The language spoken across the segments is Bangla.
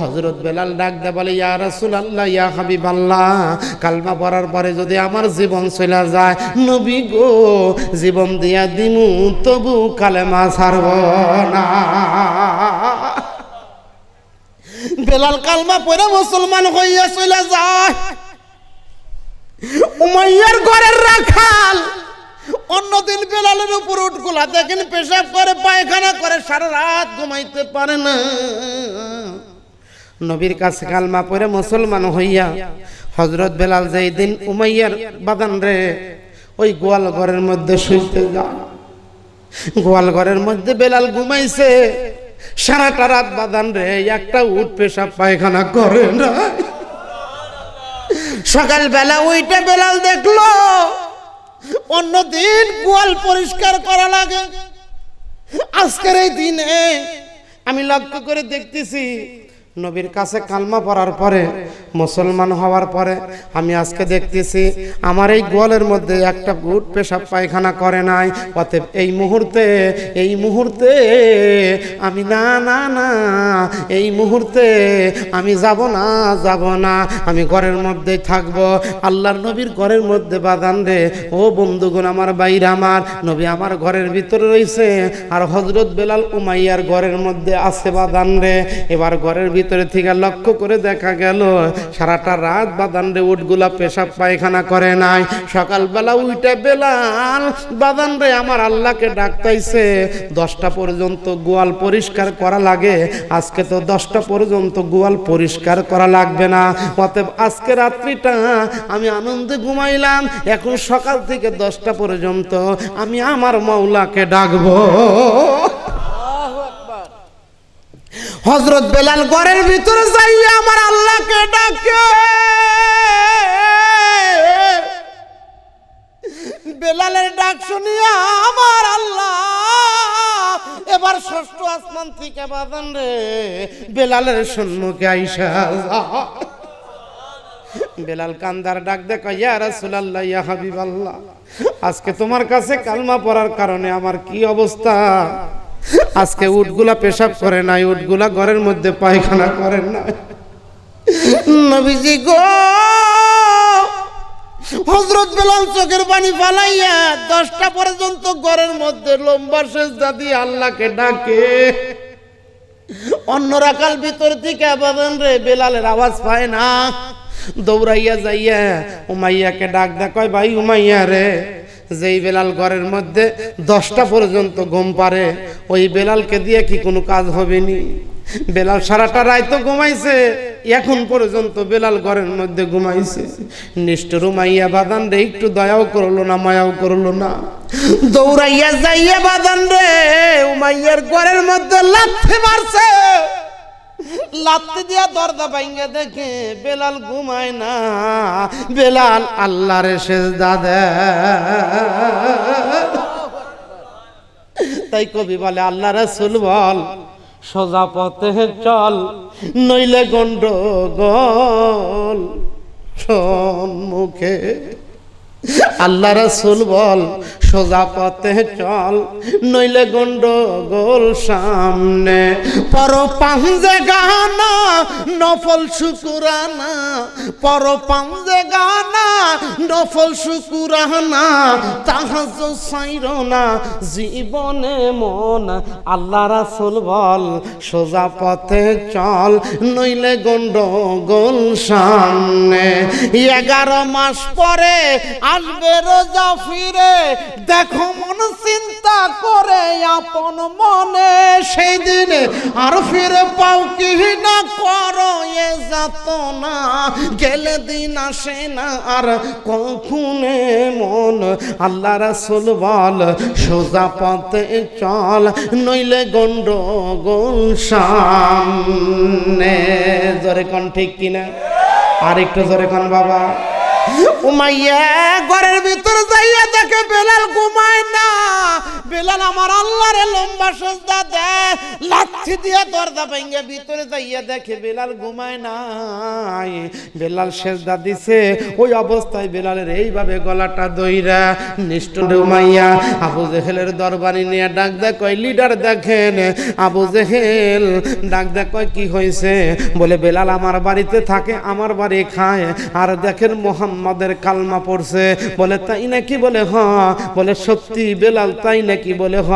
হজরত বেলাল ডাক দে বলে, ইয়া রাসুল আল্লাহ ইয়া হাবিব আল্লাহ কালমা পড়ার পরে যদি আমার জীবন চলে যায়, নবী গো, জীবন দিয়া দিমু, তবু কালেমা ছাড়ব না। বেলাল কালমা পড়ে মুসলমান হইয়া চলে যায়। উমাইয়ার ঘরের রাখাল। অন্যদিন বেলালের উপর উঠগুলা, দেখেন পেশাব করে, পায়খানা করে, সারা রাত ঘুমাইতে পারে না। নবীর কাছে কালমা পরে মুসলমান হইয়া হজরত বেলাল যেই দিন উমাইয়ার বাদান রে, ওই গোয়াল ঘরের মধ্যে শুইতে যা গোয়াল ঘরের মধ্যে বেলাল ঘুমাইছে, সারাটা রাত বাদান রে, একটা উঠ পেশাব পায়খানা করে না। সকাল বেলা ওইটা বেলাল দেখল, অন্যদিন গোয়াল পরিষ্কার করা লাগে। আজকের এই দিনে আমি লক্ষ্য করে দেখতেছি নবীর কাছে কালমা পড়ার পরে, মুসলমান হওয়ার পরে, আমি আজকে দেখতেছি আমার এই গোয়ালের মধ্যে একটা গুট পেশাব পায়খানা করে নাই। অতএব এই মুহূর্তে এই মুহূর্তে আমি না না না, এই মুহূর্তে আমি যাব না যাব না, আমি ঘরের মধ্যে থাকব। আল্লাহর নবীর ঘরের মধ্যে বাদান রে ও বন্ধুগণ, আমার বাইরে আমার, নবী আমার ঘরের ভিতরে রয়েছে আর হজরত বেলাল উমাইয়ার ঘরের মধ্যে আছে বাদান রে এবার ঘরের ভিতরে থেকে লক্ষ্য করে দেখা গেল, সারাটা রাত বাদান রে উঠগুলা পেশাব পায়খানা করে নাই। সকালবেলা উইটা বেলাল বাদান রে আমার আল্লাহকে ডাকতাইছে, দশটা পর্যন্ত গোয়াল পরিষ্কার করা লাগে, আজকে তো দশটা পর্যন্ত গোয়াল পরিষ্কার করা লাগবে না। অতএব আজকে রাত্রিটা আমি আনন্দে ঘুমাইলাম, এখন সকাল থেকে দশটা পর্যন্ত আমি আমার মাওলাকে ডাকবো। হজরত বেলাল ঘরের ভিতরে যাইয়া আমার আল্লাহকে ডাকে। বেলালের ডাক শুনিয়া আমার আল্লাহ, এবার ষষ্ঠ আসমান থেকে বাদান রে। বেলালের সম্মুখে আইসা বেলাল কান্দার ডাক দেখো, ইয়া রাসূলুল্লাহ, ইয়া হাবিবাল্লাহ, আজকে তোমার কাছে কালমা পড়ার কারণে আমার কি অবস্থা? আজকে উটগুলা পেশাব করে নাই, উটগুলা ঘরের মধ্যে পায়খানা করেন না নবীজি গো হজরত বেলাল চোখের পানি ফালাইয়া দশটা পর্যন্ত ঘরের মধ্যে লম্বা শেষ দাদি আল্লাহকে ডাকে। অন্য রাখাল ভিতর থেকে আবাদন রে বেলালের আওয়াজ পায় না। দৌড়াইয়া যাইয়া উমাইয়াকে ডাক দেখায় ভাই উমাইয়া রে। যেই বেলাল ঘরের মধ্যে দশটা পর্যন্ত ঘুম পারে, ওই বেলালকে দিয়ে কি কোনো কাজ হবে নি বেলাল সারাটা রায় তো ঘুমাইছে, এখন পর্যন্ত বেলাল ঘরের মধ্যে ঘুমাইছে। নিষ্ঠুর উমাইয়া বাদান রে, একটু দয়াও করল না, মায়াও করল না। দৌড়াইয়া যাইয়া বাদান রে, উমাইয়ার ঘরের মধ্যে লাথি মারছে। লাত্তি দিয়া দরজা ভাঙ্গে দেখে বেলাল ঘুমায় না। বেলাল আল্লাহর শেষ দাদা তাই কবি বলে, আল্লাহ রসুল বল, সোজা পথে চল, নইলে গন্ডগোল, সম্মুখে আল্লাহ রসুল বল, সোজা পথে চল, নইলে গন্ডগোল সামনে। পর পাঞ্জে গানা, নফল শুকুরানা। পর পাঞ্জে গানা, নফল শুকুরানা। তাহাজ সাইর না জীবনে মন। আল্লাহ রাসুল বল, সোজা পথে চল, নইলে গন্ডগোল সামনে। এগারো মাস পরে আসবে রোজা ফিরে। দেখো মন চিন্তা করে, আপন মনে সেই দিনে আর ফিরে পাও কি না, করো এ যাত না গেলে দিন আসে না আর কখনে মন। আল্লাহ রাসুল বল, সোজা পথে চল, নইলে গন্ডগোল সামনে। জোরে কন ঠিক কিনা? আর একটু জোরে কন বাবা। উমাইয়া ঘরের ভিতর যাইয়া দেখে বেলাল ঘুমায় না। বেলাল আমার আল্লাহরে লম্বা সজদা দেয়, লাঠি দিয়ে দরজা ভেঙে ভিতরে যাইয়া দেখে বেলাল ঘুমায় নাই। বেলাল সেজদা দিছে, ওই অবস্থায় বেলালের এইভাবে গলাটা দইরা নিষ্ঠুর উমাইয়া আবু জেহেলের দরবারি নিয়ে ডাক দেয়, কয়, লিডার দেখেন। আবু জেহেল ডাক দেয়, কয়, কি হয়েছে বলে, বেলাল আমার বাড়িতে থাকে, আমার বাড়ি খায়, আর দেখেন মোহাম্মদের কালমা পড়ছে। বলে, তাই নাকি? বলে হ বলে, সত্যি বেলাল, তাই নাকি? বলে, হ,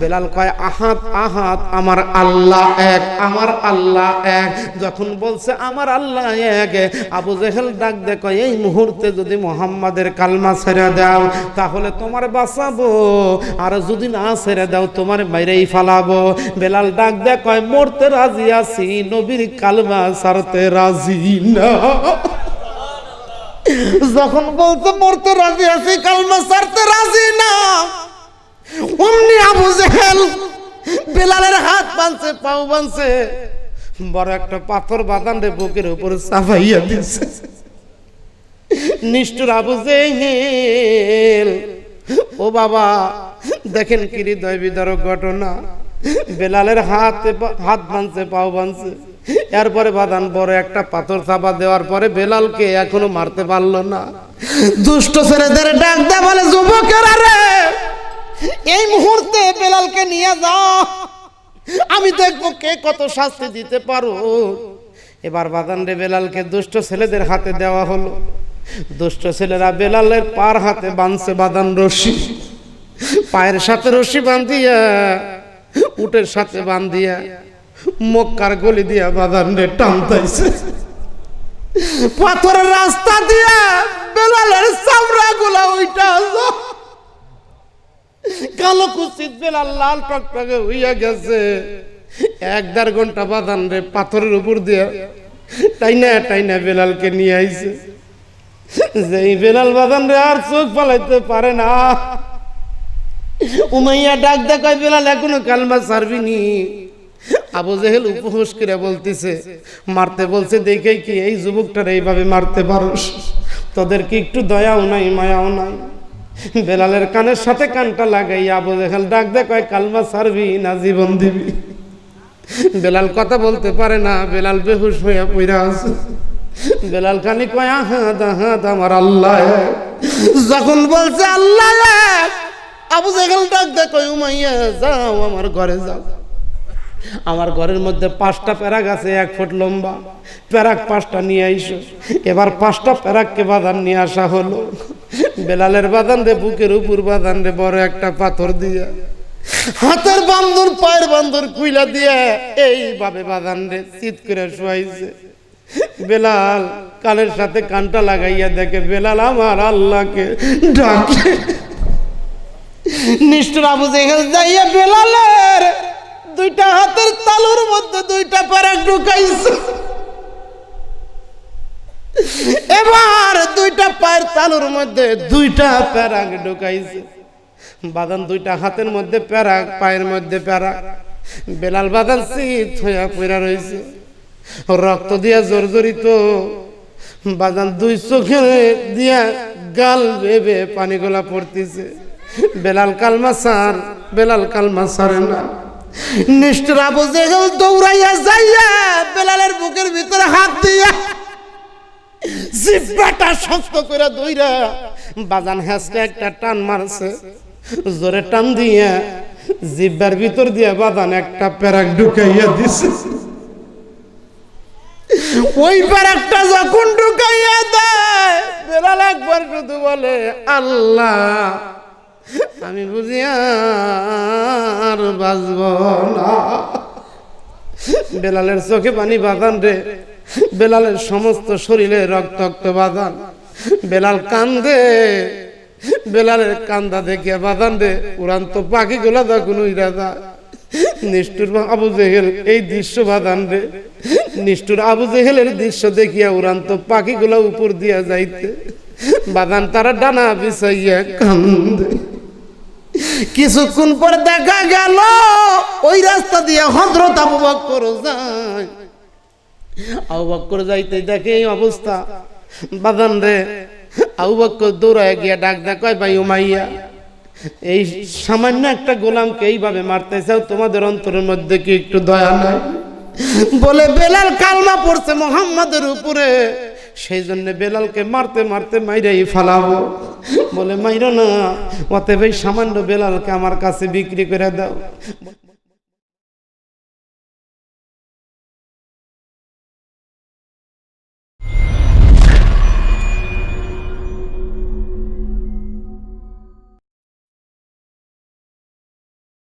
বেলাল কয়, আহাত আহাত, আমার আল্লাহ এক, আমার আল্লাহ এক। যখন বলছে, আমার আল্লাহ এক আবু জেহেল ডাক দে কয়, এই মুহূর্তে যদি মোহাম্মদের কালমা ছেড়ে দাও, তাহলে তোমার বাঁচাবো। আর যদি না ছেড়ে দাও, তোমার বাইরেই ফালাবো। বেলাল ডাক দে কয়, মরতে রাজি আছি, নবীর কালমা ছাড়তে রাজি না। যখন বলতে মরতে রাজি আছি, কালমা ছাড়তে রাজি না। বাঁধছে, পাও বাঁধছে। বড় একটা পাথর বাদান রে, বুকের উপর চাপাইয়া দিছে। নিষ্ঠুর আবু জেহেল। ও বাবা, দেখেন কি হৃদয় বিদারক ঘটনা। বেলালের হাত হাত বাঁধছে, পাও বাঁধছে। এরপরে বাদান বড় একটা পাথর চাপা দেওয়ার পরে বেলালকে এখনও মারতে পারল না। দুষ্ট ছেলেদের ডাক দে বলে, যুবকেরা রে, এই মুহূর্তে বেলালকে নিয়ে যাও। আমি দেখব কে কত শাস্তি দিতে পারো। এবার বাদান রে বেলালকে দুষ্ট ছেলেদের হাতে দেওয়া হলো। দুষ্ট ছেলেরা বেলালের পার হাতে বাঁধছে বাদান রশি। পায়ের সাথে রশি বান্ধিয়া, উটের সাথে বাঁধিয়া মক্কার গলি দিয়া বাদান রে টানতাইছে। পাথরের রাস্তা দিয়া বেলালের চামড়া গুলা ওইটা কালো কুচিত বেলাল লাল টকটকে হইয়া গেছে। এক দেড় ঘণ্টা বাদান রে পাথরের উপর দিয়া টাইনা টাইনা বেলালকে নিয়ে আইছে। যেই বেলাল বাদান রে আর চোখ পালাইতে পারে না। উমাইয়া ডাক দেখায়, বেলাল, এখনও কালমা সারবিনি আবু জেহেল উপহাস করে বলতেছে, মারতে বলছে, দেখে কি এই যুবকটার এইভাবে মারতে পারোস? তোদের কি একটু দয়াও নাই, মায়াও নাই। বেলালের কানের সাথে কানটা লাগাই আবু জেহেল ডাক দে, কয় কালমা সারবি না জীবন দিবি? বেলাল কথা বলতে পারে না, বেলাল বেহুশ হইয়া পইরা আছে। বেলাল খানি কয় আহাদ আহাদ আমার আল্লাহ যখন বলছে, আল্লাহ আবু জেহেল ডাক দে, কয়, উমাইয়া যাও, আমার ঘরে যাও। আমার ঘরের মধ্যে পাঁচটা প্যারাক আছে, এক ফুট লম্বা। প্যারাক পাঁচটা নিয়ে আইসো। এবার পাঁচটা প্যারাককে বাদান নিয়ে আসা হলো। বেলালের বাদান রে বুকের উপর বাদান রে বড় একটা পাথর দিয়ে। হাতের বান্ধর পায়ের বান্ধর কুইলা দিয়ে এইভাবে বাদান রে চিত করে শোয়াইছে। বেলাল কানের সাথে কানটা লাগাইয়া দেখে, বেলাল, আমার আল্লাহকে ডাকে নিষ্ঠুর আবু জেহেল যাইয়া বেলালের দুইটা হাতের তালুর মধ্যে দুইটা প্যারাক ঢুকাইছে। এবার দুইটা পায়ের তালুর মধ্যে দুইটা প্যারাক ঢুকাইছে। বাদান দুইটা হাতের মধ্যে প্যারাক, পায়ের মধ্যে প্যারাক। বেলাল বাদান শীত হইয়া পড়া রয়েছে রক্ত দিয়া জোর জর্জরিত বাদান দুই চোখে দিয়া গাল বেবে পানিগুলা পড়তেছে। বেলাল কালমা সার, বেলাল কালমা সারে না। নিষ্ঠুর দৌড়াইয়া যাইয়া বেলালের বুকের ভিতরে হাত দিয়া জিব্বাটা শক্ত করে বাজান একটা টান মারছে। জোরে টান দিয়া জিব্বার ভিতর দিয়া বাদান একটা প্যারাক ঢুকাইয়া দিছে। ওই প্যারাকটা যখন ঢুকাইয়া দেয়, বেলাল একবার শুধু বলে, আল্লাহ আমি বুঝি আর বাঁচব না। বেলালের চোখে পানি বাঁধান রে। বেলালের সমস্ত শরীরে রক্তাক্ত বাঁধান। বেলাল কান্দে। বেলালের কান্দা দেখে বাঁধান রে। উড়ান্ত পাখিগুলো তখন উইরা যায় নিষ্ঠুর আবু জেহেল এই দৃশ্য বাঁধান রে। নিষ্ঠুর আবু জেহেলের দৃশ্য দেখিয়া উড়ান্ত পাখিগুলো উপর দিয়া যাইতে। বাদান তারা ডানা বিছাইয়া কান্দে। কিছুক্ষণ পর দেখা গেল, ওই রাস্তা দিয়ে হজরত আবু বক্কর যায়। আবু বক্কর যাইতে দেখে এই অবস্থা। বাদান রে, আবু বক্কর দৌড়ায় গিয়া ডাক ডাক ভাই উমাইয়া, এই সামান্য একটা গোলামকে এইভাবে মারতে চাও তোমাদের অন্তরের মধ্যে কি একটু দয়া নাই? বলে, বেলাল কালমা পড়ছে মোহাম্মদের উপরে, সেই জন্য বেলালকে মারতে মারতে মাইরাই ফালাবো। বলে মাইর না অতএব এই সামান্য বেলালকে আমার কাছে বিক্রি করে দাও।